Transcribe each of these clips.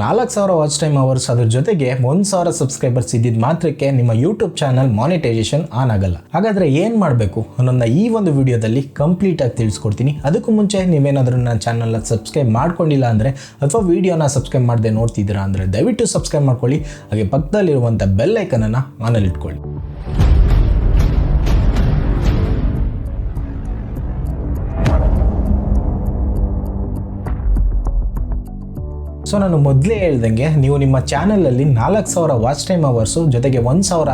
ನಾಲ್ಕು ಸಾವಿರ watch time hours ಅದ್ರ ಜೊತೆಗೆ ಒಂದು ಸಾವಿರ ಸಬ್ಸ್ಕ್ರೈಬರ್ಸ್ ಇದ್ದಿದ್ದು ಮಾತ್ರಕ್ಕೆ ನಿಮ್ಮ ಯೂಟ್ಯೂಬ್ ಚಾನಲ್ ಮಾನಿಟೈಸೇಷನ್ ಆನ್ ಆಗಲ್ಲ. ಹಾಗಾದರೆ ಏನು ಮಾಡಬೇಕು? ಅನ್ನೋದನ್ನ ಈ ಒಂದು ವಿಡಿಯೋದಲ್ಲಿ ಕಂಪ್ಲೀಟ್ ಆಗಿ ತಿಳಿಸ್ಕೊಡ್ತೀನಿ. ಅದಕ್ಕೂ ಮುಂಚೆ ನೀವೇನಾದರೂ ನನ್ನ ಚಾನಲ್ನ ಸಬ್ಸ್ಕ್ರೈಬ್ ಮಾಡ್ಕೊಂಡಿಲ್ಲ ಅಂದರೆ ಅಥವಾ ವಿಡಿಯೋನ ಸಬ್ಸ್ಕ್ರೈಬ್ ಮಾಡದೆ ನೋಡ್ತಿದ್ದೀರಾ ಅಂದರೆ ದಯವಿಟ್ಟು ಸಬ್ಸ್ಕ್ರೈಬ್ ಮಾಡ್ಕೊಳ್ಳಿ. ಹಾಗೆ ಪಕ್ಕದಲ್ಲಿರುವಂಥ ಬೆಲ್ ಐಕನನ್ನು ಸೊ ನಾನು ಮೊದಲೇ ಹೇಳ್ದಂಗೆ ನೀವು ನಿಮ್ಮ ಚಾನಲಲ್ಲಿ ನಾಲ್ಕು ಸಾವಿರ ವಾಚ್ ಟೈಮ್ ಅವರ್ಸು ಜೊತೆಗೆ ಒಂದು ಸಾವಿರ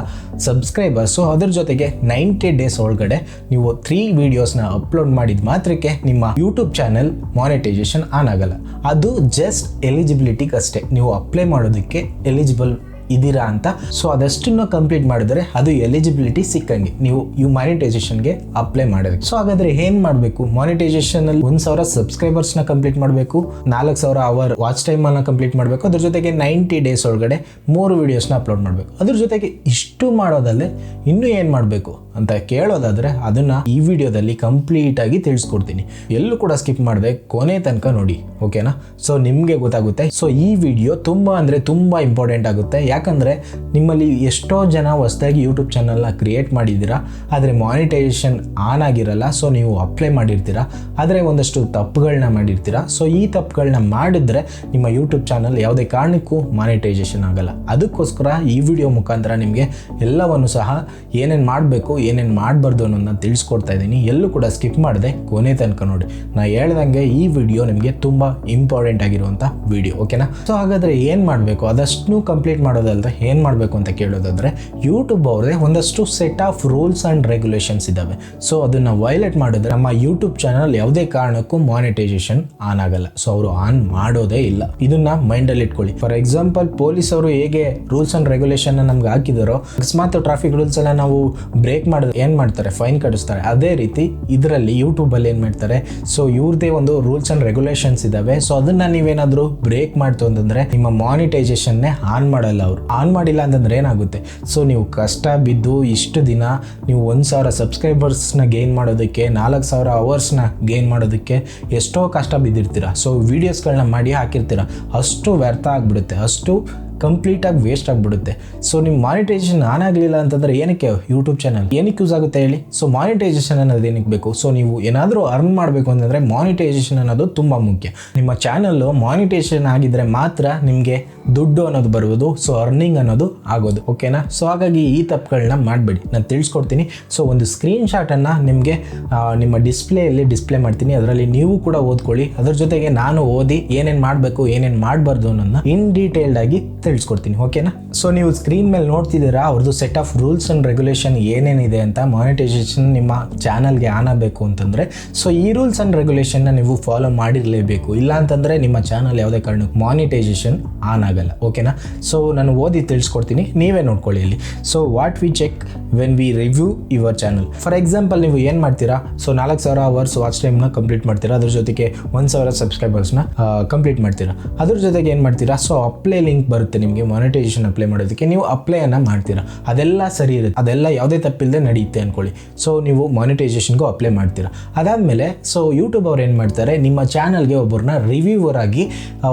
ಸಬ್ಸ್ಕ್ರೈಬರ್ಸು ಅದ್ರ ಜೊತೆಗೆ ನೈಂಟಿ ಡೇಸ್ ಒಳಗಡೆ ನೀವು ತ್ರೀ ವೀಡಿಯೋಸ್ನ ಅಪ್ಲೋಡ್ ಮಾಡಿದ ಮಾತ್ರಕ್ಕೆ ನಿಮ್ಮ ಯೂಟ್ಯೂಬ್ ಚಾನಲ್ ಮಾನಿಟೈಸೇಷನ್ ಆನ್ ಆಗಲ್ಲ. ಅದು ಜಸ್ಟ್ ಎಲಿಜಿಬಿಲಿಟಿಗೆ ಅಷ್ಟೇ. ನೀವು ಅಪ್ಲೈ ಮಾಡೋದಕ್ಕೆ ಎಲಿಜಿಬಲ್ ಇದ್ದೀರಾ ಅಂತ. ಸೊ ಅದಷ್ಟನ್ನು ಕಂಪ್ಲೀಟ್ ಮಾಡಿದ್ರೆ ಅದು ಎಲಿಜಿಬಿಲಿಟಿ ಸಿಕ್ಕಂಗೆ. ನೀವು ಈ ಮಾನಿಟೈಸೇಷನ್ಗೆ ಅಪ್ಲೈ ಮಾಡೋದಕ್ಕೆ ಸೊ ಹಾಗಾದ್ರೆ ಏನು ಮಾಡಬೇಕು? ಮಾನಿಟೈಸೇಷನ್ ಅಲ್ಲಿ ಒಂದು ಸಾವಿರ ನ ಕಂಪ್ಲೀಟ್ ಮಾಡಬೇಕು, ನಾಲ್ಕು ಸಾವಿರ ಅವರ್ ವಾಚ್ ಟೈಮನ್ನು ಕಂಪ್ಲೀಟ್ ಮಾಡಬೇಕು, ಅದ್ರ ಜೊತೆಗೆ ನೈಂಟಿ ಡೇಸ್ ಒಳಗಡೆ ಮೂರು ವೀಡಿಯೋಸ್ನ ಅಪ್ಲೋಡ್ ಮಾಡಬೇಕು. ಅದ್ರ ಜೊತೆಗೆ ಇಷ್ಟು ಮಾಡೋದಲ್ಲೇ ಇನ್ನೂ ಏನು ಮಾಡಬೇಕು? ಅಂತ ಕೇಳೋದಾದರೆ ಅದನ್ನ ಈ ವಿಡಿಯೋದಲ್ಲಿ ಕಂಪ್ಲೀಟ್ ಆಗಿ ತಿಳಿಸ್ಕೊಡ್ತೀನಿ. ಎಲ್ಲೂ ಕೂಡ ಸ್ಕಿಪ್ ಮಾಡದೆ ಕೊನೆ ತನಕ ನೋಡಿ ಓಕೆನಾ ಸೊ ನಿಮಗೆ ಗೊತ್ತಾಗುತ್ತೆ. ಸೊ ಈ ವಿಡಿಯೋ ತುಂಬ ಅಂದರೆ ತುಂಬ ಇಂಪಾರ್ಟೆಂಟ್ ಆಗುತ್ತೆ. ಯಾಕಂದರೆ ನಿಮ್ಮಲ್ಲಿ ಎಷ್ಟೋ ಜನ ಹೊಸದಾಗಿ ಯೂಟ್ಯೂಬ್ ಚಾನಲ್ನ ಕ್ರಿಯೇಟ್ ಮಾಡಿದ್ದೀರಾ, ಆದರೆ ಮಾನಿಟೈಸೇಷನ್ ಆನ್ ಆಗಿರಲ್ಲ ಸೊ ನೀವು ಅಪ್ಲೈ ಮಾಡಿರ್ತೀರಾ, ಆದರೆ ಒಂದಷ್ಟು ತಪ್ಪುಗಳನ್ನ ಮಾಡಿರ್ತೀರಾ ಸೊ ಈ ತಪ್ಪುಗಳನ್ನ ಮಾಡಿದ್ರೆ ನಿಮ್ಮ ಯೂಟ್ಯೂಬ್ ಚಾನಲ್ ಯಾವುದೇ ಕಾರಣಕ್ಕೂ ಮಾನಿಟೈಸೇಷನ್ ಆಗಲ್ಲ. ಅದಕ್ಕೋಸ್ಕರ ಈ ವಿಡಿಯೋ ಮುಖಾಂತರ ನಿಮಗೆ ಎಲ್ಲವನ್ನು ಸಹ ಏನೇನು ಮಾಡಬೇಕು ಏನೇನು ಮಾಡಬಾರ್ದು ಅನ್ನೋದನ್ನ ತಿಳಿಸ್ಕೊಡ್ತಾ ಇದ್ದೀನಿ. ಎಲ್ಲೂ ಕೂಡ ಸ್ಕಿಪ್ ಮಾಡಿದೆ ಕೊನೆ ತನಕ ನೋಡಿ. ನಾ ಹೇಳ್ದಂಗೆ ಈ ವಿಡಿಯೋ ನಿಮಗೆ ತುಂಬ ಇಂಪಾರ್ಟೆಂಟ್ ಆಗಿರುವಂಥ ವಿಡಿಯೋ ಓಕೆನಾ ಸೊ ಹಾಗಾದರೆ ಏನು ಮಾಡಬೇಕು? ಅದಷ್ಟು ಕಂಪ್ಲೀಟ್ ಮಾಡೋದಲ್ಲದೆ ಏನು ಮಾಡಬೇಕು ಅಂತ ಕೇಳೋದಾದರೆ ಯೂಟ್ಯೂಬ್ ಅವ್ರದ್ದೇ ಒಂದಷ್ಟು set of rules and regulations ಇದ್ದಾವೆ ಸೊ ಅದನ್ನು ವೈಲೇಟ್ ಮಾಡಿದ್ರೆ ನಮ್ಮ ಯೂಟ್ಯೂಬ್ ಚಾನಲ್ ಯಾವುದೇ ಕಾರಣಕ್ಕೂ ಮಾನಿಟೈಸೇಷನ್ ಆನ್ ಆಗಲ್ಲ. ಸೊ ಅವರು ಆನ್ ಮಾಡೋದೇ ಇಲ್ಲ. ಇದನ್ನ ಮೈಂಡಲ್ಲಿ ಇಟ್ಕೊಳ್ಳಿ. ಫಾರ್ ಎಕ್ಸಾಂಪಲ್ ಪೊಲೀಸ್ ಅವರು ಹೇಗೆ ರೂಲ್ಸ್ ಆ್ಯಂಡ್ ರೆಗ್ಯುಲೇಷನ್ ನಮ್ಗೆ ಹಾಕಿದಾರೋ, ಅಕಸ್ಮಾತ್ ಟ್ರಾಫಿಕ್ ರೂಲ್ಸ್ ಎಲ್ಲ ನಾವು ಬ್ರೇಕ್ ಮಾಡಿದ್ರೆ, ಏನು ಮಾಡ್ತಾರೆ? ಫೈನ್ ಕಟ್ಟಿಸ್ತಾರೆ. ಅದೇ ರೀತಿ ಇದರಲ್ಲಿ ಯೂಟ್ಯೂಬಲ್ಲಿ ಏನು ಮಾಡ್ತಾರೆ? ಸೊ ಇವ್ರದೇ ಒಂದು ರೂಲ್ಸ್ ಆ್ಯಂಡ್ ರೆಗ್ಯುಲೇಷನ್ಸ್ ಇದ್ದಾವೆ ಸೊ ಅದನ್ನು ನೀವೇನಾದರೂ ಬ್ರೇಕ್ ಮಾಡ್ತು ಅಂತಂದರೆ ನಿಮ್ಮ ಮಾನಿಟೈಸೇಷನ್ನೇ ಆನ್ ಮಾಡಲ್ಲ ಅವರು. ಆನ್ ಮಾಡಿಲ್ಲ ಅಂತಂದ್ರೆ ಏನಾಗುತ್ತೆ? ಸೊ ನೀವು ಕಷ್ಟ ಬಿದ್ದು ಇಷ್ಟು ದಿನ ನೀವು ಒಂದು ಸಾವಿರ ಸಬ್ಸ್ಕ್ರೈಬರ್ಸ್ನ ಗೇನ್ ಮಾಡೋದಕ್ಕೆ, ನಾಲ್ಕು ಸಾವಿರ ಅವರ್ಸ್ನ ಗೇನ್ ಮಾಡೋದಕ್ಕೆ ಎಷ್ಟೋ ಕಷ್ಟ ಬಿದ್ದಿರ್ತೀರ. ಸೊ ವೀಡಿಯೋಸ್ಗಳನ್ನ ಮಾಡಿ ಹಾಕಿರ್ತೀರ. ಅಷ್ಟು ವ್ಯರ್ಥ ಆಗಿಬಿಡುತ್ತೆ. ಅಷ್ಟು ಕಂಪ್ಲೀಟಾಗಿ ವೇಸ್ಟ್ ಆಗಿಬಿಡುತ್ತೆ. ಸೊ ನಿಮ್ಮ ಮಾನಿಟೈಸೇಷನ್ ಆನ್ ಆಗಲಿಲ್ಲ ಅಂತಂದರೆ ಏನಕ್ಕೆ ಯೂಟ್ಯೂಬ್ ಚಾನಲ್ ಏನಕ್ಕೆ ಯೂಸ್ ಆಗುತ್ತೆ ಹೇಳಿ? ಸೊ ಮಾನಿಟೈಸೇಷನ್ ಅನ್ನೋದು ಏನಕ್ಕೆ ಬೇಕು? ಸೊ ನೀವು ಏನಾದರೂ ಅರ್ನ್ ಮಾಡಬೇಕು ಅಂತಂದರೆ ಮಾನಿಟೈಸೇಷನ್ ಅನ್ನೋದು ತುಂಬ ಮುಖ್ಯ. ನಿಮ್ಮ ಚಾನಲ್ಲು ಮಾನಿಟೈಸೇಷನ್ ಆಗಿದ್ದರೆ ಮಾತ್ರ ನಿಮಗೆ ದುಡ್ಡು ಅನ್ನೋದು ಬರುವುದು ಸೊ ಅರ್ನಿಂಗ್ ಅನ್ನೋದು ಆಗೋದು ಓಕೆನಾ ಸೊ ಹಾಗಾಗಿ ಈ ತಪ್ಪುಗಳನ್ನ ಮಾಡಬೇಡಿ. ನಾನು ತಿಳಿಸ್ಕೊಡ್ತೀನಿ. ಸೊ ಒಂದು ಸ್ಕ್ರೀನ್ ಶಾಟನ್ನು ನಿಮಗೆ ನಿಮ್ಮ ಡಿಸ್ಪ್ಲೇಯಲ್ಲಿ ಡಿಸ್ಪ್ಲೇ ಮಾಡ್ತೀನಿ. ಅದರಲ್ಲಿ ನೀವು ಕೂಡ ಓದ್ಕೊಳ್ಳಿ. ಅದ್ರ ಜೊತೆಗೆ ನಾನು ಓದಿ ಏನೇನು ಮಾಡಬೇಕು, ಏನೇನು ಮಾಡಬಾರ್ದು ಅನ್ನೋದನ್ನ ಇನ್ ಡೀಟೇಲ್ಡ್ ಆಗಿ ತಿಳಿಸ್ಕೊಡ್ತೀನಿ ಓಕೆನಾ ಸೊ ನೀವು ಸ್ಕ್ರೀನ್ ಮೇಲೆ ನೋಡ್ತಿದ್ದೀರಾ, ಅವ್ರದ್ದು set of rules and regulation ಏನೇನಿದೆ ಅಂತ ಮಾನಿಟೈಸೇಷನ್ ನಿಮ್ಮ ಚಾನಲ್ಗೆ ಆನ್ ಆಗಬೇಕು ಅಂತಂದರೆ ಸೊ ಈ ರೂಲ್ಸ್ ಆ್ಯಂಡ್ ರೆಗ್ಯುಲೇಷನ್ನ ನೀವು ಫಾಲೋ ಮಾಡಿರಲೇಬೇಕು. ಇಲ್ಲ ಅಂತಂದರೆ ನಿಮ್ಮ ಚಾನಲ್ ಯಾವುದೇ ಕಾರಣಕ್ಕೂ ಮಾನಿಟೈಸೇಷನ್ ಆನ್ ಆಗಲ್ಲ ಓಕೆನಾ ಸೊ ನಾನು ಓದಿ ತಿಳಿಸ್ಕೊಡ್ತೀನಿ, ನೀವೇ ನೋಡ್ಕೊಳ್ಳಿ ಇಲ್ಲಿ. So what we check when we review your channel for example ನೀವು ಏನು ಮಾಡ್ತೀರಾ? ಸೊ ನಾಲ್ಕು ಸಾವಿರ ಅವರ್ಸ್ ವಾಚ್ ಟೈಮ್ನ ಕಂಪ್ಲೀಟ್ ಮಾಡ್ತೀರಾ? ಅದ್ರ ಜೊತೆಗೆ ಒಂದು ಸಾವಿರ ಸಬ್ಸ್ಕ್ರೈಬರ್ಸ್ನ ಕಂಪ್ಲೀಟ್ ಮಾಡ್ತೀರಾ? ಅದ್ರ ಜೊತೆಗೆ ಏನು ಮಾಡ್ತೀರಾ? ಸೊ ಅಪ್ಲೈ ಲಿಂಕ್ ಬರುತ್ತೆ ನಿಮಗೆ ಮಾನಿಟೈಸೇಷನ್ ಅಪ್ಲೈ ಮಾಡೋದಕ್ಕೆ. ನೀವು ಅಪ್ಲೈಯನ್ನು ಮಾಡ್ತೀರಾ. ಅದೆಲ್ಲ ಸರಿ ಇರುತ್ತೆ. ಅದೆಲ್ಲ ಯಾವುದೇ ತಪ್ಪಿಲ್ಲದೆ ನಡೆಯುತ್ತೆ ಅನ್ಕೊಳ್ಳಿ. ಸೊ ನೀವು ಮಾನಿಟೈಸೇಷನ್ಗೂ ಅಪ್ಲೈ ಮಾಡ್ತೀರಾ. ಅದಾದಮೇಲೆ ಸೊ ಯೂಟ್ಯೂಬ್ ಅವ್ರು ಏನು ಮಾಡ್ತಾರೆ? ನಿಮ್ಮ ಚಾನಲ್ಗೆ ಒಬ್ಬರನ್ನ ರಿವ್ಯೂವರ್ ಆಗಿ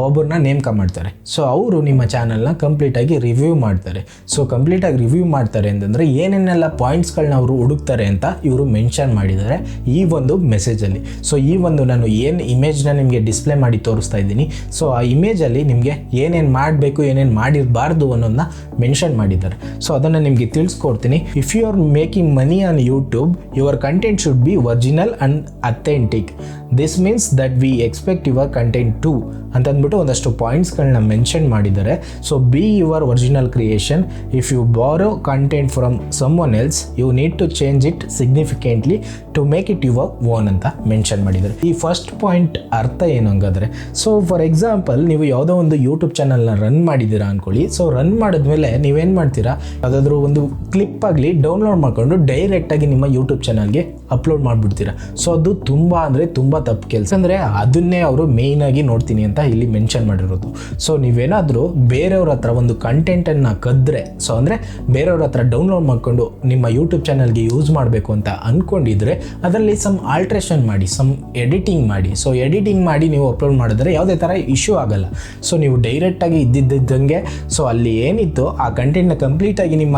ಒಬ್ಬರನ್ನ ನೇಮಕ ಮಾಡ್ತಾರೆ. ಸೊ ಅವರು ನಿಮ್ಮ ಚಾನಲ್ನ ಕಂಪ್ಲೀಟಾಗಿ ರಿವ್ಯೂ ಮಾಡ್ತಾರೆ. ಸೊ, ಕಂಪ್ಲೀಟಾಗಿ ರಿವ್ಯೂ ಮಾಡ್ತಾರೆ ಅಂತಂದರೆ ಏನೇನೆಲ್ಲ ಪಾಯಿಂಟ್ಸ್ಗಳನ್ನ ಅವರು ಹುಡುಕ್ತಾರೆ ಅಂತ ಇವರು ಮೆನ್ಷನ್ ಮಾಡಿದ್ದಾರೆ ಈ ಒಂದು ಮೆಸೇಜಲ್ಲಿ. ಸೊ, ಈ ಒಂದು ನಾನು ಏನು ಇಮೇಜ್ನ ನಿಮಗೆ ಡಿಸ್ಪ್ಲೇ ಮಾಡಿ ತೋರಿಸ್ತಾ ಇದ್ದೀನಿ. ಸೊ, ಆ ಇಮೇಜಲ್ಲಿ ನಿಮಗೆ ಏನೇನು ಮಾಡಬೇಕು, ಏನೇನು ಮಾಡಿರಬಾರ್ದು ಅನ್ನೋದನ್ನ ಮೆನ್ಷನ್ ಮಾಡಿದ್ದಾರೆ. ಸೊ, ಅದನ್ನು ನಿಮಗೆ ತಿಳಿಸ್ಕೊಡ್ತೀನಿ. If you are making money on YouTube your content should be original and authentic this means that we expect your content to ಅಂತಂದ್ಬಿಟ್ಟು ಒಂದಷ್ಟು ಪಾಯಿಂಟ್ಸ್ಗಳನ್ನ ಮೆನ್ಷನ್ ಮಾಡಿದ್ದಾರೆ. So be your original creation if you borrow content from someone else you need to change it significantly to make it your own ಅಂತ mention ಮಾಡಿದ್ದಾರೆ. ಈ first point ಅರ್ಥ ಏನು ಹಂಗಾದ್ರೆ ಸೊ ಫಾರ್ ಎಕ್ಸಾಂಪಲ್ ನೀವು ಯಾವುದೋ ಒಂದು ಯೂಟ್ಯೂಬ್ ಚಾನಲ್ನ ರನ್ ಮಾಡಿದ್ದೀರಾ ಅನ್ಕೊಳ್ಳಿ. ಸೊ ರನ್ ಮಾಡಿದ್ಮೇಲೆ ನೀವೇನು ಮಾಡ್ತೀರಾ? ಯಾವುದಾದ್ರೂ ಒಂದು ಕ್ಲಿಪ್ ಆಗಲಿ ಡೌನ್ಲೋಡ್ ಮಾಡಿಕೊಂಡು ಡೈರೆಕ್ಟಾಗಿ ನಿಮ್ಮ ಯೂಟ್ಯೂಬ್ ಚಾನಲ್ಗೆ ಅಪ್ಲೋಡ್ ಮಾಡಿಬಿಡ್ತೀರಾ. ಸೊ ಅದು ತುಂಬ ಅಂದರೆ ತುಂಬ ತಪ್ಪು ಕೆಲಸ. ಅಂದರೆ ಅದನ್ನೇ ಅವರು ಮೇಯ್ನಾಗಿ ನೋಡ್ತೀನಿ ಅಂತ ಇಲ್ಲಿ ಮೆನ್ಷನ್ ಮಾಡಿರೋದು. ಸೊ ನೀವೇನಾದರೂ ನೀವೇನಾದರೂ ಬೇರೆಯವ್ರ ಹತ್ರ ಒಂದು ಕಂಟೆಂಟನ್ನು ಕದ್ರೆ ಸೊ ಅಂದರೆ ಬೇರೆಯವ್ರ ಹತ್ರ ಡೌನ್ಲೋಡ್ ಮಾಡಿಕೊಂಡು ನಿಮ್ಮ ಯೂಟ್ಯೂಬ್ ಚಾನಲ್ಗೆ ಯೂಸ್ ಮಾಡಬೇಕು ಅಂತ ಅಂದ್ಕೊಂಡಿದ್ರೆ ಅದರಲ್ಲಿ ಸಮ್ ಆಲ್ಟ್ರೇಷನ್ ಮಾಡಿ ಸಮ್ ಎಡಿಟಿಂಗ್ ಮಾಡಿ. ಸೊ ಎಡಿಟಿಂಗ್ ಮಾಡಿ ನೀವು ಅಪ್ಲೋಡ್ ಮಾಡಿದ್ರೆ ಯಾವುದೇ ಥರ ಇಶ್ಯೂ ಆಗಲ್ಲ. ಸೊ ನೀವು ಡೈರೆಕ್ಟಾಗಿ ಇದ್ದಿದ್ದಂಗೆ ಸೊ ಅಲ್ಲಿ ಏನಿತ್ತು ಆ ಕಂಟೆಂಟ್ನ ಕಂಪ್ಲೀಟಾಗಿ ನಿಮ್ಮ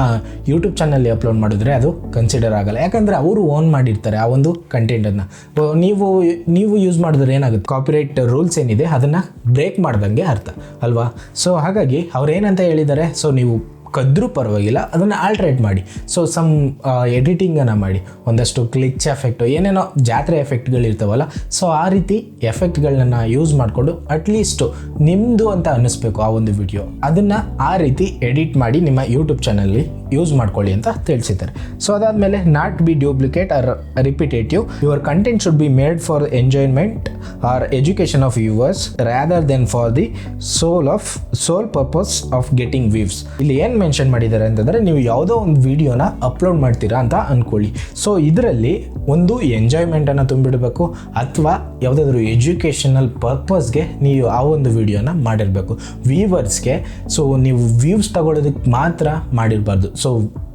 ಯೂಟ್ಯೂಬ್ ಚಾನಲ್ಲಿ ಅಪ್ಲೋಡ್ ಮಾಡಿದ್ರೆ ಅದು ಕನ್ಸಿಡರ್ ಆಗಲ್ಲ. ಯಾಕಂದರೆ ಅವರು ಓನ್ ಮಾಡಿರ್ತಾರೆ ಆ ಒಂದು ಕಂಟೆಂಟನ್ನು ನೀವು ನೀವು ಯೂಸ್ ಮಾಡಿದ್ರೆ ಏನಾಗುತ್ತೆ? ಕಾಪಿರೈಟ್ ರೂಲ್ಸ್ ಏನಿದೆ, ಅದನ್ನು ಬ್ರೇಕ್ ಮಾಡ್ದಂಗೆ ಅರ್ಥ. ಅಲ್ವಾ? ಸೊ ಹಾಗಾಗಿ ಅವ್ರೇನಂತ ಹೇಳಿದ್ದಾರೆ? ಸೊ ನೀವು ಕದ್ರೂ ಪರವಾಗಿಲ್ಲ, ಅದನ್ನು ಆಲ್ಟ್ರೇಟ್ ಮಾಡಿ. ಸೊ ಸಮ್ ಎಡಿಟಿಂಗನ್ನು ಮಾಡಿ. ಒಂದಷ್ಟು ಕ್ಲಿಚ್ ಎಫೆಕ್ಟು ಏನೇನೋ ಜಾತ್ರೆ ಎಫೆಕ್ಟ್ಗಳಿರ್ತಾವಲ್ಲ ಸೊ ಆ ರೀತಿ ಎಫೆಕ್ಟ್ಗಳನ್ನ ಯೂಸ್ ಮಾಡಿಕೊಂಡು ಅಟ್ಲೀಸ್ಟು ನಿಮ್ಮದು ಅಂತ ಅನ್ನಿಸ್ಬೇಕು ಆ ಒಂದು ವಿಡಿಯೋ ಅದನ್ನು ಆ ರೀತಿ ಎಡಿಟ್ ಮಾಡಿ ನಿಮ್ಮ ಯೂಟ್ಯೂಬ್ ಚಾನಲ್ಲಿ ಯೂಸ್ ಮಾಡ್ಕೊಳ್ಳಿ ಅಂತ ತಿಳಿಸಿದ್ದಾರೆ. ಸೊ ಅದಾದಮೇಲೆ not be duplicate or repetitive your content should be made for enjoyment or education of yours rather than for the sole of sole purpose of getting views ಇಲ್ಲಿ ಏನು mention ಮಾಡಿದ್ದಾರೆ ಅಂತಂದರೆ ನೀವು ಯಾವುದೋ ಒಂದು ವಿಡಿಯೋನ ಅಪ್ಲೋಡ್ ಮಾಡ್ತೀರಾ ಅಂತ ಅಂದ್ಕೊಳ್ಳಿ ಸೊ ಇದರಲ್ಲಿ ಒಂದು ಎಂಜಾಯ್ಮೆಂಟನ್ನು ತುಂಬಿಡಬೇಕು ಅಥವಾ ಯಾವುದಾದ್ರೂ ಎಜುಕೇಷನಲ್ ಪರ್ಪಸ್ಗೆ ನೀವು ಆ ಒಂದು ವಿಡಿಯೋನ ಮಾಡಿರಬೇಕು. ವ್ಯೂವರ್ಸ್ಗೆ ಸೊ ನೀವು ವ್ಯೂವ್ಸ್ ತಗೊಳ್ಳೋದಕ್ಕೆ ಮಾತ್ರ ಮಾಡಿರಬಾರ್ದು. ಸೊ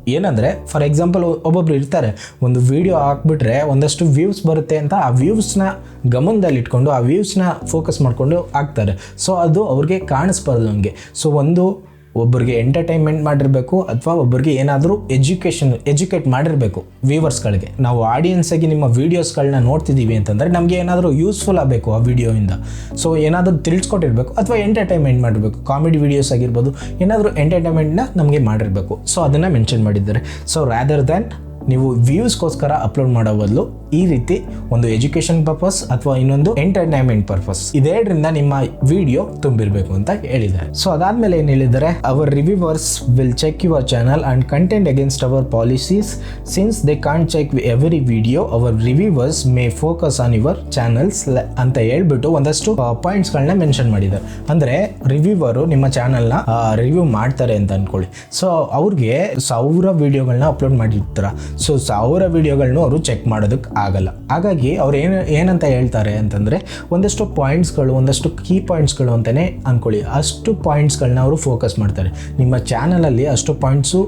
ಏನಂದರೆ ಫಾರ್ ಎಕ್ಸಾಂಪಲ್ ಒಬ್ಬೊಬ್ರು ಇರ್ತಾರೆ. ಒಂದು ವಿಡಿಯೋ ಹಾಕ್ಬಿಟ್ರೆ ಒಂದಷ್ಟು ವ್ಯೂವ್ಸ್ ಬರುತ್ತೆ ಅಂತ ಆ ವ್ಯೂಸ್ನ ಗಮನದಲ್ಲಿಟ್ಕೊಂಡು ಆ ವ್ಯೂವ್ಸ್ನ ಫೋಕಸ್ ಮಾಡಿಕೊಂಡು ಹಾಕ್ತಾರೆ. ಸೊ ಅದು ಅವ್ರಿಗೆ ಕಾಣಿಸ್ಬಾರ್ದು ನಮಗೆ. ಸೊ ಒಂದು ಒಬ್ಬರಿಗೆ ಎಂಟರ್ಟೈನ್ಮೆಂಟ್ ಮಾಡಿರಬೇಕು ಅಥವಾ ಒಬ್ಬರಿಗೆ ಏನಾದರೂ ಎಜುಕೇಷನ್ ಎಜುಕೇಟ್ ಮಾಡಿರಬೇಕು ವ್ಯೂವರ್ಸ್ಗಳಿಗೆ ನಾವು ಆಡಿಯನ್ಸಾಗಿ ನಿಮ್ಮ ವೀಡಿಯೋಸ್ಗಳನ್ನ ನೋಡ್ತಿದ್ದೀವಿ ಅಂತಂದರೆ ನಮಗೆ ಏನಾದರೂ ಯೂಸ್ಫುಲ್ ಆಗಬೇಕು ಆ ವಿಡಿಯೋಯಿಂದ ಸೊ ಏನಾದರೂ ತಿಳಿಸ್ಕೊಟ್ಟಿರಬೇಕು ಅಥವಾ ಎಂಟರ್ಟೈನ್ಮೆಂಟ್ ಮಾಡಿರಬೇಕು. ಕಾಮಿಡಿ ವೀಡಿಯೋಸ್ ಆಗಿರ್ಬೋದು, ಏನಾದರೂ ಎಂಟರ್ಟೈನ್ಮೆಂಟ್ನ ನಮಗೆ ಮಾಡಿರಬೇಕು. ಸೊ ಅದನ್ನು ಮೆನ್ಷನ್ ಮಾಡಿದ್ದಾರೆ. ಸೊ ರ್ಯಾದರ್ ದ್ಯಾನ್ ನೀವು ವ್ಯೂಸ್ಗೋಸ್ಕರ ಅಪ್ಲೋಡ್ ಮಾಡೋ ಬದಲು ಈ ರೀತಿ ಒಂದು ಎಜುಕೇಷನ್ ಪರ್ಪಸ್ ಅಥವಾ ಇನ್ನೊಂದು ಎಂಟರ್ಟೈನ್ಮೆಂಟ್ ಪರ್ಪಸ್ ಇದೆರಡರಿಂದ ನಿಮ್ಮ ವಿಡಿಯೋ ತುಂಬಿರಬೇಕು ಅಂತ ಹೇಳಿದ್ದಾರೆ. ಸೊ ಅದಾದ್ಮೇಲೆ ಏನು ಹೇಳಿದ್ದಾರೆ? Our reviewers will check your channel and content against our policies since they can't check every video our reviewers may focus on your channels ಅಂತ ಹೇಳ್ಬಿಟ್ಟು ಒಂದಷ್ಟು ಪಾಯಿಂಟ್ಸ್ಗಳನ್ನ ಮೆನ್ಷನ್ ಮಾಡಿದ್ದಾರೆ. ಅಂದರೆ ರಿವ್ಯೂವರು ನಿಮ್ಮ ಚಾನಲ್ನ ರಿವ್ಯೂ ಮಾಡ್ತಾರೆ ಅಂತ ಅನ್ಕೊಳ್ಳಿ. ಸೊ ಅವ್ರಿಗೆ ಸಾವಿರ ವಿಡಿಯೋಗಳನ್ನ ಅಪ್ಲೋಡ್ ಮಾಡಿರ್ತಾರೆ. ಸೊ ಸಾವಿರ ವಿಡಿಯೋಗಳನ್ನ ಅವರು ಚೆಕ್ ಮಾಡೋದಕ್ಕೆ ಆಗಲ್ಲ. ಹಾಗಾಗಿ ಅವ್ರು ಏನು, ಏನಂತ ಹೇಳ್ತಾರೆ ಅಂತಂದರೆ ಒಂದಷ್ಟು ಪಾಯಿಂಟ್ಸ್ಗಳು ಒಂದಷ್ಟು ಕೀ ಪಾಯಿಂಟ್ಸ್ಗಳು ಅಂತಲೇ ಅಂದ್ಕೊಳ್ಳಿ ಅಷ್ಟು ಪಾಯಿಂಟ್ಸ್ಗಳನ್ನ ಅವರು ಫೋಕಸ್ ಮಾಡ್ತಾರೆ. ನಿಮ್ಮ ಚಾನಲಲ್ಲಿ ಅಷ್ಟು ಪಾಯಿಂಟ್ಸು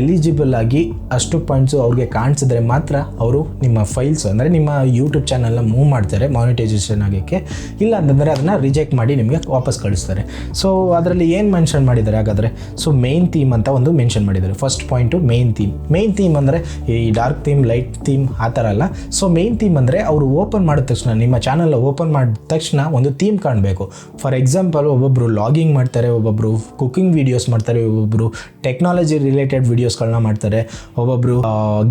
ಎಲಿಜಿಬಲ್ ಆಗಿ ಅಷ್ಟು ಪಾಯಿಂಟ್ಸು ಅವ್ರಿಗೆ ಕಾಣಿಸಿದ್ರೆ ಮಾತ್ರ ಅವರು ನಿಮ್ಮ ಫೈಲ್ಸ್ ಅಂದರೆ ನಿಮ್ಮ ಯೂಟ್ಯೂಬ್ ಚಾನಲ್ನ ಮೂವ್ ಮಾಡ್ತಾರೆ ಮಾನಿಟೈಸೇಷನ್ ಆಗೋಕ್ಕೆ. ಇಲ್ಲ ಅಂತಂದರೆ ಅದನ್ನು ರಿಜೆಕ್ಟ್ ಮಾಡಿ ನಿಮಗೆ ವಾಪಸ್ ಕಳಿಸ್ತಾರೆ. ಸೊ ಅದರಲ್ಲಿ ಏನು ಮೆನ್ಷನ್ ಮಾಡಿದ್ದಾರೆ ಹಾಗಾದರೆ? ಸೊ ಮೇನ್ ಥೀಮ್ ಅಂತ ಒಂದು ಮೆನ್ಷನ್ ಮಾಡಿದ್ದಾರೆ. First point main theme main theme ಅಂದರೆ ಈ ಡಾರ್ಕ್ ಥೀಮ್ ಲೈಟ್ ಥೀಮ್ ಆ ಥರ ಅಲ್ಲ. ಸೊ ಮೇನ್ ಥೀಮ್ ಅಂದರೆ ಅವರು ಓಪನ್ ಮಾಡಿದ ತಕ್ಷಣ, ನಿಮ್ಮ ಚಾನಲ್ ಓಪನ್ ಮಾಡಿದ ತಕ್ಷಣ ಒಂದು ಥೀಮ್ ಕಾಣಬೇಕು. ಫಾರ್ ಎಕ್ಸಾಂಪಲ್ ಒಬ್ಬೊಬ್ಬರು ಲಾಗಿಂಗ್ ಮಾಡ್ತಾರೆ ಒಬ್ಬೊಬ್ಬರು ಕುಕಿಂಗ್ ವೀಡಿಯೋಸ್ ಮಾಡ್ತಾರೆ ಒಬ್ಬೊಬ್ಬರು ಟೆಕ್ನಾಲಜಿ ರಿಲೇಟೆಡ್ ವೀಡಿಯೋಸ್ಗಳನ್ನ ಮಾಡ್ತಾರೆ ಒಬ್ಬೊಬ್ಬರು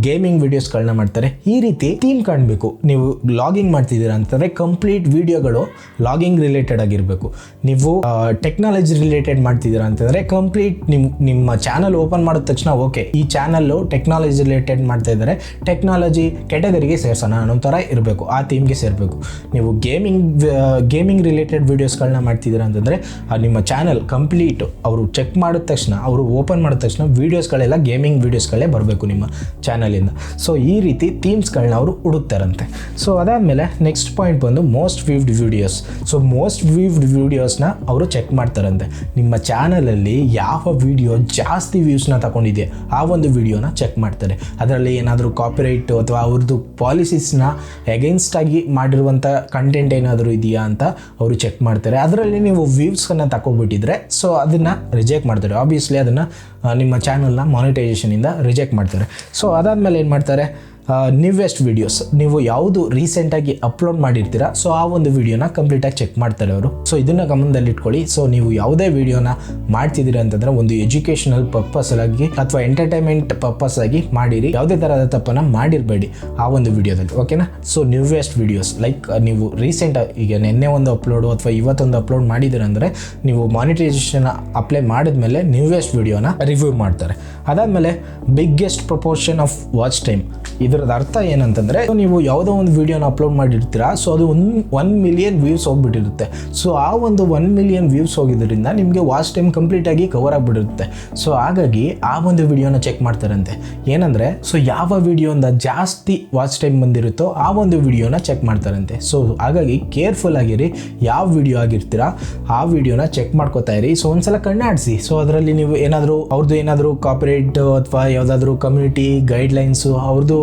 ಗೇಮಿಂಗ್ ವೀಡಿಯೋಸ್ಗಳನ್ನ ಮಾಡ್ತಾರೆ. ಈ ರೀತಿ ಥೀಮ್ ಕಾಣಬೇಕು. ನೀವು ಲಾಗಿಂಗ್ ಮಾಡ್ತಿದ್ದೀರಾ ಅಂತಂದರೆ ಕಂಪ್ಲೀಟ್ ವೀಡಿಯೋಗಳು ಲಾಗಿಂಗ್ ರಿಲೇಟೆಡ್ ಆಗಿರಬೇಕು. ನೀವು ಟೆಕ್ನಾಲಜಿ ರಿಲೇಟೆಡ್ ಮಾಡ್ತಿದ್ದೀರಾ ಅಂತಂದರೆ ಕಂಪ್ಲೀಟ್ ನಿಮ್ಮ ನಿಮ್ಮ ಚಾನಲ್ ಓಪನ್ ಮಾಡಿದ ತಕ್ಷಣ ಓಕೆ ಈ ಚಾನಲ್ಲು ಟೆಕ್ನಾಲಜಿ ರಿಲೇಟೆಡ್ ಮಾಡ್ತಾ ಇದ್ದಾರೆ. ಟೆಕ್ನಾಲಜಿ ಕೆಟಗರಿಗೆ ಸೇರ್ಸೋಣ ಅನ್ನೋ ಥರ ಇರಬೇಕು, ಆ ಥೀಮ್ಗೆ ಸೇರಬೇಕು. ನೀವು ಗೇಮಿಂಗ್ ಗೇಮಿಂಗ್ ರಿಲೇಟೆಡ್ ವೀಡಿಯೋಸ್ಗಳನ್ನ ಮಾಡ್ತಿದ್ದೀರಾ ಅಂತಂದರೆ ನಿಮ್ಮ ಚಾನಲ್ ಕಂಪ್ಲೀಟ್ ಅವರು ಚೆಕ್ ಮಾಡಿದ ತಕ್ಷಣ, ಅವರು ಓಪನ್ ಮಾಡಿದ ತಕ್ಷಣ ವೀಡಿಯೋಸ್ಗಳೆಲ್ಲ ಗೇಮಿಂಗ್ ವೀಡಿಯೋಸ್ಗಳೇ ಬರಬೇಕು ನಿಮ್ಮ ಚಾನಲಿಂದ ಸೊ ಈ ರೀತಿ ಥೀಮ್ಸ್ಗಳನ್ನ ಅವರು ಹುಡುಕ್ತಾರಂತೆ. ಸೊ ಅದಾದಮೇಲೆ ನೆಕ್ಸ್ಟ್ ಪಾಯಿಂಟ್ ಬಂದು most viewed videos so most viewed ವೀಡಿಯೋಸ್ನ ಅವರು ಚೆಕ್ ಮಾಡ್ತಾರಂತೆ. ನಿಮ್ಮ ಚಾನಲಲ್ಲಿ ಯಾವ ವಿಡಿಯೋ ಜಾಸ್ತಿ ವ್ಯೂಸ್ನ ತಗೊಂಡಿದೆ ಆ ಒಂದು ವಿಡಿಯೋನ ಚೆಕ್ ಮಾಡ್ತಾರೆ. ಅದರಲ್ಲಿ ಏನಾದರೂ ಕಾಪಿರೈಟ್ ಅಥವಾ ಅವ್ರದ್ದು ಪಾಲಿಸೀಸ್ನ ಎಗೇನ್ಸ್ಟ್ ಆಗಿ ಮಾಡಿರುವಂಥ ಕಂಟೆಂಟ್ ಏನಾದರೂ ಇದೆಯಾ ಅಂತ ಅವರು ಚೆಕ್ ಮಾಡ್ತಾರೆ. ಅದರಲ್ಲಿ ನೀವು ವ್ಯೂಸ್ನ ತಗೊಬಿಟ್ಟಿದ್ರೆ ಸೊ ಅದನ್ನು ರಿಜೆಕ್ಟ್ ಮಾಡ್ತಾರೆ. ಆಬ್ವಿಯಸ್ಲಿ ಅದನ್ನು ನಿಮ್ಮ ಚಾನಲ್ನ ಮಾನಿಟೈಸೇಷನಿಂದ ರಿಜೆಕ್ಟ್ ಮಾಡ್ತಾರೆ. ಸೊ ಅದಾದಮೇಲೆ ಏನು ಮಾಡ್ತಾರೆ? ನ್ಯೂವೆಸ್ಟ್ ವಿಡಿಯೋಸ್ ನೀವು ಯಾವುದು ರೀಸೆಂಟಾಗಿ ಅಪ್ಲೋಡ್ ಮಾಡಿರ್ತೀರಾ ಸೊ ಆ ಒಂದು ವಿಡಿಯೋನ ಕಂಪ್ಲೀಟಾಗಿ ಚೆಕ್ ಮಾಡ್ತಾರೆ ಅವರು. ಸೊ ಇದನ್ನು ಗಮನದಲ್ಲಿಟ್ಕೊಳ್ಳಿ ಸೊ ನೀವು ಯಾವುದೇ ವಿಡಿಯೋನ ಮಾಡ್ತಿದ್ದೀರಾ ಅಂತಂದ್ರೆ ಒಂದು ಎಜುಕೇಷನಲ್ ಪರ್ಪಸ್ ಆಗಿ ಅಥವಾ ಎಂಟರ್ಟೈನ್ಮೆಂಟ್ ಪರ್ಪಸ್ ಆಗಿ ಮಾಡಿರಿ. ಯಾವುದೇ ಥರದ ತಪ್ಪನ್ನು ಮಾಡಿರಬೇಡಿ ಆ ಒಂದು ವಿಡಿಯೋದಲ್ಲಿ ಓಕೆನಾ ಸೊ ನ್ಯೂವೆಸ್ಟ್ ವಿಡಿಯೋಸ್ ಲೈಕ್ ನೀವು ರೀಸೆಂಟ್ ಈಗ ನಿನ್ನೆ ಒಂದು ಅಪ್ಲೋಡು ಅಥವಾ ಇವತ್ತೊಂದು ಅಪ್ಲೋಡ್ ಮಾಡಿದ್ದೀರ ಅಂದರೆ, ನೀವು ಮಾನಿಟೈಸೇಷನ್ ಅಪ್ಲೈ ಮಾಡಿದ್ಮೇಲೆ ನ್ಯೂವೆಸ್ಟ್ ವಿಡಿಯೋನ ರಿವ್ಯೂ ಮಾಡ್ತಾರೆ. ಅದಾದಮೇಲೆ biggest proportion of watch time ಇದರದ ಅರ್ಥ ಏನಂತಂದರೆ, ನೀವು ಯಾವುದೋ ಒಂದು ವೀಡಿಯೋನ ಅಪ್ಲೋಡ್ ಮಾಡಿರ್ತೀರಾ ಸೊ ಅದು ಒನ್ ಒನ್ ಮಿಲಿಯನ್ ವ್ಯೂಸ್ ಹೋಗ್ಬಿಟ್ಟಿರುತ್ತೆ. ಸೊ ಆ ಒಂದು ಒನ್ ಮಿಲಿಯನ್ ವ್ಯೂಸ್ ಹೋಗಿದ್ದರಿಂದ ನಿಮಗೆ ವಾಚ್ ಟೈಮ್ ಕಂಪ್ಲೀಟಾಗಿ ಕವರ್ ಆಗಿಬಿಟ್ಟಿರುತ್ತೆ ಸೊ ಹಾಗಾಗಿ ಆ ಒಂದು ವಿಡಿಯೋನ ಚೆಕ್ ಮಾಡ್ತಾರಂತೆ. ಏನಂದರೆ ಸೊ ಯಾವ ವಿಡಿಯೋಯಿಂದ ಜಾಸ್ತಿ ವಾಚ್ ಟೈಮ್ ಬಂದಿರುತ್ತೋ ಆ ಒಂದು ವಿಡಿಯೋನ ಚೆಕ್ ಮಾಡ್ತಾರಂತೆ. ಸೊ ಹಾಗಾಗಿ ಕೇರ್ಫುಲ್ ಆಗಿರಿ, ಯಾವ ವಿಡಿಯೋ ಆಗಿರ್ತೀರಾ, ಆ ವಿಡಿಯೋನ ಚೆಕ್ ಮಾಡ್ಕೋತಾ ಇರಿ. ಸೊ ಒಂದ್ಸಲ ಕಣ್ಣಾಡಿಸಿ. ಸೊ ಅದರಲ್ಲಿ ನೀವು ಏನಾದರೂ ಅವ್ರದ್ದು ಏನಾದರೂ ಕಾಪರೇಟ್ ಅಥವಾ ಯಾವುದಾದ್ರೂ ಕಮ್ಯುನಿಟಿ ಗೈಡ್ಲೈನ್ಸು ಅವ್ರದ್ದು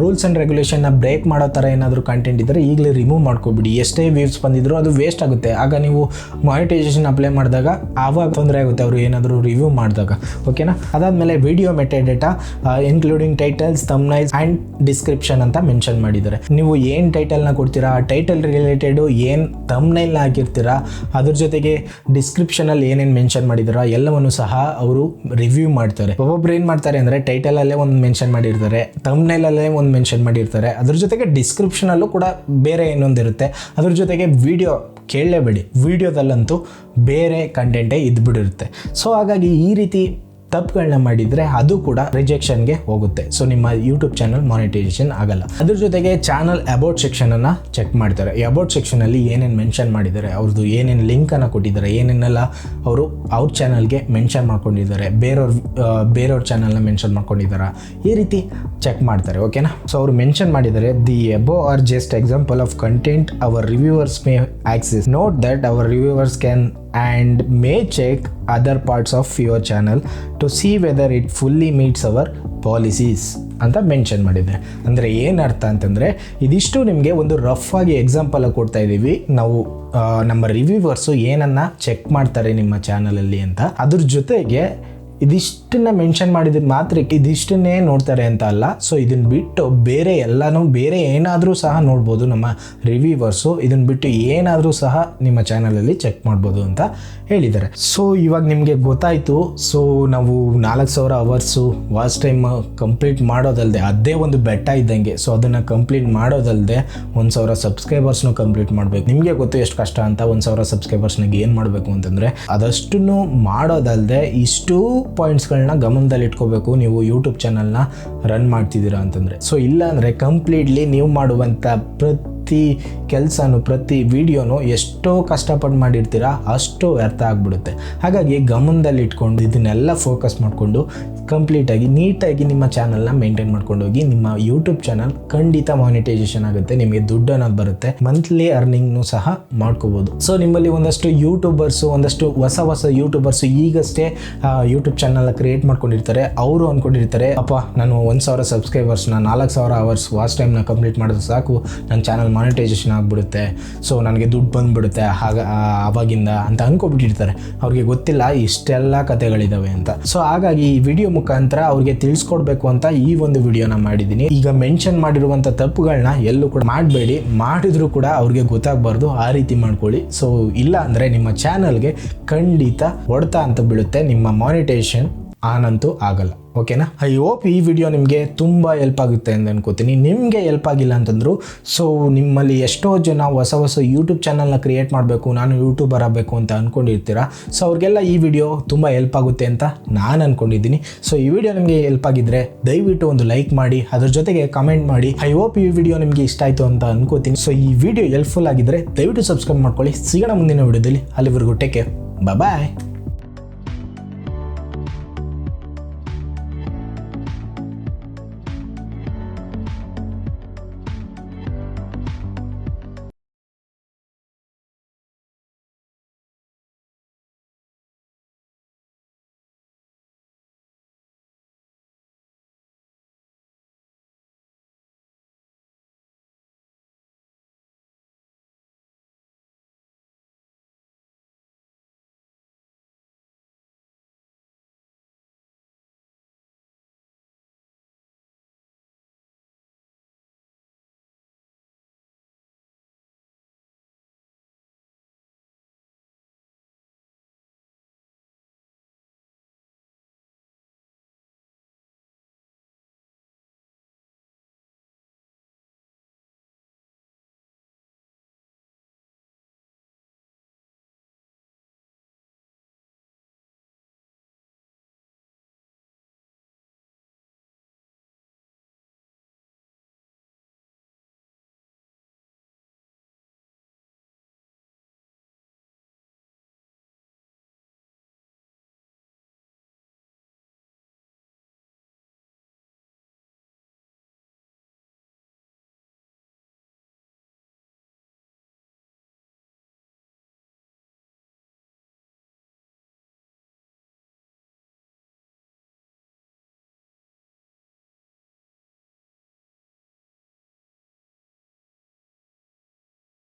ರೂಲ್ಸ್ ಆ್ಯಂಡ್ ರೆಗ್ಯುಲೇಷನ್ನ ಬ್ರೇಕ್ ಮಾಡೋ ಥರ ಏನಾದರೂ ಕಂಟೆಂಟ್ ಇದ್ದರೆ ಈಗಲೇ ರಿಮೂವ್ ಮಾಡ್ಕೊಬಿಡಿ. ಎಷ್ಟೇ ವ್ಯೂಸ್ ಬಂದಿದ್ರು ಅದು ವೇಸ್ಟ್ ಆಗುತ್ತೆ. ಆಗ ನೀವು ಮಾನಿಟೈಸೇಷನ್ ಅಪ್ಲೈ ಮಾಡಿದಾಗ ಆವಾಗ ತೊಂದರೆ ಆಗುತ್ತೆ ಅವರು ಏನಾದರೂ ರಿವ್ಯೂ ಮಾಡಿದಾಗ. ಓಕೆನಾ ಅದಾದಮೇಲೆ video metadata including titles thumbnails and description ಅಂತ ಮೆನ್ಷನ್ ಮಾಡಿದ್ದಾರೆ. ನೀವು ಏನು ಟೈಟಲ್ನ ಕೊಡ್ತೀರಾ, ಆ ಟೈಟಲ್ ರಿಲೇಟೆಡು ಏನು ತಮ್ನೈಲ್ನ ಹಾಕಿರ್ತೀರಾ, ಅದ್ರ ಜೊತೆಗೆ ಡಿಸ್ಕ್ರಿಪ್ಷನಲ್ಲಿ ಏನೇನು ಮೆನ್ಷನ್ ಮಾಡಿದ್ದೀರಾ, ಎಲ್ಲವನ್ನು ಸಹ ಅವರು ರಿವ್ಯೂ ಮಾಡ್ತಾರೆ. ಒಬ್ಬೊಬ್ರು ಏನು ಮಾಡ್ತಾರೆ ಅಂದರೆ ಟೈಟಲಲ್ಲೇ ಒಂದು ಮೆನ್ಷನ್ ಮಾಡಿರ್ತಾರೆ ತಮ್ನೈಲಲ್ಲೇ ಒಂದು ಮೆನ್ಷನ್ ಮಾಡಿರ್ತಾರೆ. ಅದ್ರ ಜೊತೆಗೆ ಡಿಸ್ಕ್ರಿಪ್ಷನಲ್ಲೂ ಕೂಡ ಬೇರೆ ಇನ್ನೊಂದಿರುತ್ತೆ ಅದ್ರ ಜೊತೆಗೆ ವಿಡಿಯೋ ಕೇಳಲೇಬೇಡಿ. ವಿಡಿಯೋದಲ್ಲಂತೂ ಬೇರೆ ಕಂಟೆಂಟೇ ಇದ್ಬಿಡಿರುತ್ತೆ. ಸೊ ಹಾಗಾಗಿ ಈ ರೀತಿ ತಪ್ಪುಗಳನ್ನ ಮಾಡಿದರೆ ಅದು ಕೂಡ ರಿಜೆಕ್ಷನ್ಗೆ ಹೋಗುತ್ತೆ. ಸೊ ನಿಮ್ಮ ಯೂಟ್ಯೂಬ್ ಚಾನಲ್ ಮಾನಿಟೈಸೇಷನ್ ಆಗಲ್ಲ. ಅದ್ರ ಜೊತೆಗೆ ಚಾನಲ್ ಅಬೌಟ್ ಸೆಕ್ಷನನ್ನು ಚೆಕ್ ಮಾಡ್ತಾರೆ. ಈ ಅಬೌಟ್ ಸೆಕ್ಷನಲ್ಲಿ ಏನೇನು ಮೆನ್ಷನ್ ಮಾಡಿದ್ದಾರೆ ಅವ್ರದ್ದು ಏನೇನು ಲಿಂಕನ್ನು ಕೊಟ್ಟಿದ್ದಾರೆ, ಏನೇನೆಲ್ಲ ಅವರು ಅವ್ರ ಚಾನಲ್ಗೆ ಮೆನ್ಷನ್ ಮಾಡ್ಕೊಂಡಿದ್ದಾರೆ, ಬೇರೆಯವ್ರ ಬೇರೆಯವ್ರ ಚಾನಲ್ನ ಮೆನ್ಷನ್ ಮಾಡ್ಕೊಂಡಿದ್ದಾರೆ, ಈ ರೀತಿ ಚೆಕ್ ಮಾಡ್ತಾರೆ ಓಕೆನಾ ಸೊ ಅವರು ಮೆನ್ಷನ್ ಮಾಡಿದ್ದಾರೆ the above are just example of content our reviewers may access note that our reviewers can and may check other parts of your channel to see whether it fully meets our policies ಅಂತ mention ಮಾಡಿದೆ ಅಂದರೆ ಏನರ್ಥ ಅಂತಂದರೆ, ಇದಿಷ್ಟು ನಿಮಗೆ ಒಂದು rough ಆಗಿ example ಕೊಡ್ತಾ ಇದ್ದೀವಿ ನಾವು ನಮ್ಮ ರಿವ್ಯೂವರ್ಸು ಏನನ್ನು ಚೆಕ್ ಮಾಡ್ತಾರೆ ನಿಮ್ಮ ಚಾನಲಲ್ಲಿ ಅಂತ. ಅದ್ರ ಜೊತೆಗೆ ಇದಿಷ್ಟನ್ನ ಮೆನ್ಷನ್ ಮಾಡಿದ ಮಾತ್ರ ಇದಿಷ್ಟನ್ನೇ ನೋಡ್ತಾರೆ ಅಂತ ಅಲ್ಲ. ಸೊ ಇದನ್ನ ಬಿಟ್ಟು ಬೇರೆ ಎಲ್ಲನೂ ಬೇರೆ ಏನಾದರೂ ಸಹ ನೋಡ್ಬೋದು ನಮ್ಮ ರಿವ್ಯೂವರ್ಸು ಇದನ್ನ ಬಿಟ್ಟು ಏನಾದರೂ ಸಹ ನಿಮ್ಮ ಚಾನಲಲ್ಲಿ ಚೆಕ್ ಮಾಡ್ಬೋದು ಅಂತ ಹೇಳಿದ್ದಾರೆ. ಸೊ ಇವಾಗ ನಿಮಗೆ ಗೊತ್ತಾಯಿತು. ಸೊ ನಾವು ನಾಲ್ಕು ಸಾವಿರ ಅವರ್ಸು ವಾಚ್ ಟೈಮ್ ಕಂಪ್ಲೀಟ್ ಮಾಡೋದಲ್ಲದೆ ಅದೇ ಒಂದು ಬೆಟ್ಟ ಇದ್ದಂಗೆ. ಸೊ ಅದನ್ನು ಕಂಪ್ಲೀಟ್ ಮಾಡೋದಲ್ಲದೆ ಒಂದು ಸಾವಿರ ಸಬ್ಸ್ಕ್ರೈಬರ್ಸ್ನು ಕಂಪ್ಲೀಟ್ ಮಾಡಬೇಕು. ನಿಮಗೆ ಗೊತ್ತು ಎಷ್ಟು ಕಷ್ಟ ಅಂತ ಒಂದು ಸಾವಿರ ಸಬ್ಸ್ಕ್ರೈಬರ್ಸ್ನಾಗ ಏನು ಮಾಡಬೇಕು ಅಂತಂದರೆ, ಅದಷ್ಟನ್ನು ಮಾಡೋದಲ್ಲದೆ ಇಷ್ಟು ಪಾಯಿಂಟ್ಸ್ಗಳನ್ನ ಗಮನದಲ್ಲಿ ಇಟ್ಕೋಬೇಕು ನೀವು ಯೂಟ್ಯೂಬ್ ಚಾನಲ್ನ ರನ್ ಮಾಡ್ತಿದ್ದೀರಾ ಅಂತಂದರೆ. ಸೊ ಇಲ್ಲ ಅಂದರೆ ಕಂಪ್ಲೀಟ್ಲಿ ನೀವು ಮಾಡುವಂಥ ಪ್ರತಿ ಕೆಲಸನೂ, ಪ್ರತಿ ವಿಡಿಯೋನು ಎಷ್ಟೋ ಕಷ್ಟಪಟ್ಟು ಮಾಡಿರ್ತೀರಾ ಅಷ್ಟು ವ್ಯರ್ಥ ಆಗಿಬಿಡುತ್ತೆ. ಹಾಗಾಗಿ ಗಮನದಲ್ಲಿ ಇಟ್ಕೊಂಡು ಇದನ್ನೆಲ್ಲ ಫೋಕಸ್ ಮಾಡಿಕೊಂಡು ಕಂಪ್ಲೀಟಾಗಿ, ನೀಟಾಗಿ ನಿಮ್ಮ ಚಾನಲ್ನ ಮೇಂಟೈನ್ ಮಾಡ್ಕೊಂಡು ಹೋಗಿ ನಿಮ್ಮ ಯೂಟ್ಯೂಬ್ ಚಾನಲ್ ಖಂಡಿತ ಮಾನಿಟೈಸೇಷನ್ ಆಗುತ್ತೆ, ನಿಮಗೆ ದುಡ್ಡು ಅನ್ನೋದು ಬರುತ್ತೆ ಮಂತ್ಲಿ ಅರ್ನಿಂಗ್ನು ಸಹ ಮಾಡ್ಕೋಬೋದು. ಸೊ ನಿಮ್ಮಲ್ಲಿ ಒಂದಷ್ಟು ಯೂಟ್ಯೂಬರ್ಸು ಒಂದಷ್ಟು ಹೊಸ ಹೊಸ ಯೂಟ್ಯೂಬರ್ಸು ಈಗಷ್ಟೇ ಯೂಟ್ಯೂಬ್ ಚಾನಲ್ನ ಕ್ರಿಯೇಟ್ ಮಾಡ್ಕೊಂಡಿರ್ತಾರೆ, ಅವರು ಅಂದ್ಕೊಂಡಿರ್ತಾರೆ ಅಪ್ಪ, ನಾನು ಒಂದು ಸಾವಿರ ಸಬ್ಸ್ಕ್ರೈಬರ್ಸ್ನ ನಾಲ್ಕು ಸಾವಿರ ಅವರ್ಸ್ ವಾಚ್ ಟೈಮ್ನ ಕಂಪ್ಲೀಟ್ ಮಾಡಿದ್ರೆ ಸಾಕು ನನ್ನ ಚಾನಲ್ ಮಾನಿಟೈಸೇಷನ್ ಆಗಿಬಿಡುತ್ತೆ ಸೊ ನನಗೆ ದುಡ್ಡು ಬಂದ್ಬಿಡುತ್ತೆ ಆಗ ಆವಾಗಿಂದ ಅಂತ ಅಂದ್ಕೊಬಿಟ್ಟಿರ್ತಾರೆ ಅವ್ರಿಗೆ ಗೊತ್ತಿಲ್ಲ, ಇಷ್ಟೆಲ್ಲ ಕಥೆಗಳಿದ್ದಾವೆ ಅಂತ. ಸೊ ಹಾಗಾಗಿ ಈ ವಿಡಿಯೋ ಮುಖಾಂತರ ಅವ್ರಿಗೆ ತಿಳಿಸ್ಕೊಡ್ಬೇಕು ಅಂತ ಈ ಒಂದು ವಿಡಿಯೋನ ಮಾಡಿದ್ದೀನಿ. ಈಗ ಮೆನ್ಷನ್ ಮಾಡಿರುವಂಥ ತಪ್ಪುಗಳನ್ನ ಎಲ್ಲೂ ಕೂಡ ಮಾಡಬೇಡಿ. ಮಾಡಿದ್ರು ಕೂಡ ಅವ್ರಿಗೆ ಗೊತ್ತಾಗಬಾರ್ದು. ಆ ರೀತಿ ಮಾಡ್ಕೊಳ್ಳಿ. ಸೊ ಇಲ್ಲ ಅಂದರೆ ನಿಮ್ಮ ಚಾನಲ್ಗೆ ಖಂಡಿತ ಹೊಡ್ತಾ ಅಂತ ಬೀಳುತ್ತೆ. ನಿಮ್ಮ ಮಾನಿಟೇಷನ್ ಆನಂತೂ ಆಗಲ್ಲ. ಓಕೆನಾ? ಐ ಹೋಪ್ ಈ ವಿಡಿಯೋ ನಿಮಗೆ ತುಂಬ ಹೆಲ್ಪ್ ಆಗುತ್ತೆ ಅಂತ ಅನ್ಕೋತೀನಿ. ನಿಮಗೆ ಹೆಲ್ಪ್ ಆಗಿಲ್ಲ ಅಂತಂದ್ರು ಸೊ ನಿಮ್ಮಲ್ಲಿ ಎಷ್ಟೋ ಜನ ಹೊಸ ಹೊಸ ಯೂಟ್ಯೂಬ್ ಚಾನಲ್ನ ಕ್ರಿಯೇಟ್ ಮಾಡಬೇಕು, ನಾನು ಯೂಟ್ಯೂಬರ್ ಆಗಬೇಕು ಅಂತ ಅಂದ್ಕೊಂಡಿರ್ತೀರಾ ಸೊ ಅವ್ರಿಗೆಲ್ಲ ಈ ವಿಡಿಯೋ ತುಂಬ ಹೆಲ್ಪ್ ಆಗುತ್ತೆ ಅಂತ ನಾನು ಅಂದ್ಕೊಂಡಿದ್ದೀನಿ ಸೊ ಈ ವಿಡಿಯೋ ನಿಮಗೆ ಹೆಲ್ಪ್ ಆಗಿದ್ರೆ ದಯವಿಟ್ಟು ಒಂದು ಲೈಕ್ ಮಾಡಿ, ಅದ್ರ ಜೊತೆಗೆ ಕಮೆಂಟ್ ಮಾಡಿ ಐ ಹೋಪ್ ಈ ವಿಡಿಯೋ ನಿಮಗೆ ಇಷ್ಟ ಆಯಿತು ಅಂತ ಅನ್ಕೋತೀನಿ. ಸೊ ಈ ವಿಡಿಯೋ ಹೆಲ್ಪ್ಫುಲ್ ಆಗಿದ್ರೆ ದಯವಿಟ್ಟು ಸಬ್ಸ್ಕ್ರೈಬ್ ಮಾಡ್ಕೊಳ್ಳಿ. ಸಿಗೋಣ ಮುಂದಿನ ವಿಡಿಯೋದಲ್ಲಿ ಅಲ್ಲಿವರೆಗೂ ಟೇಕ್ ಕೇರ್ ಬಾಯ್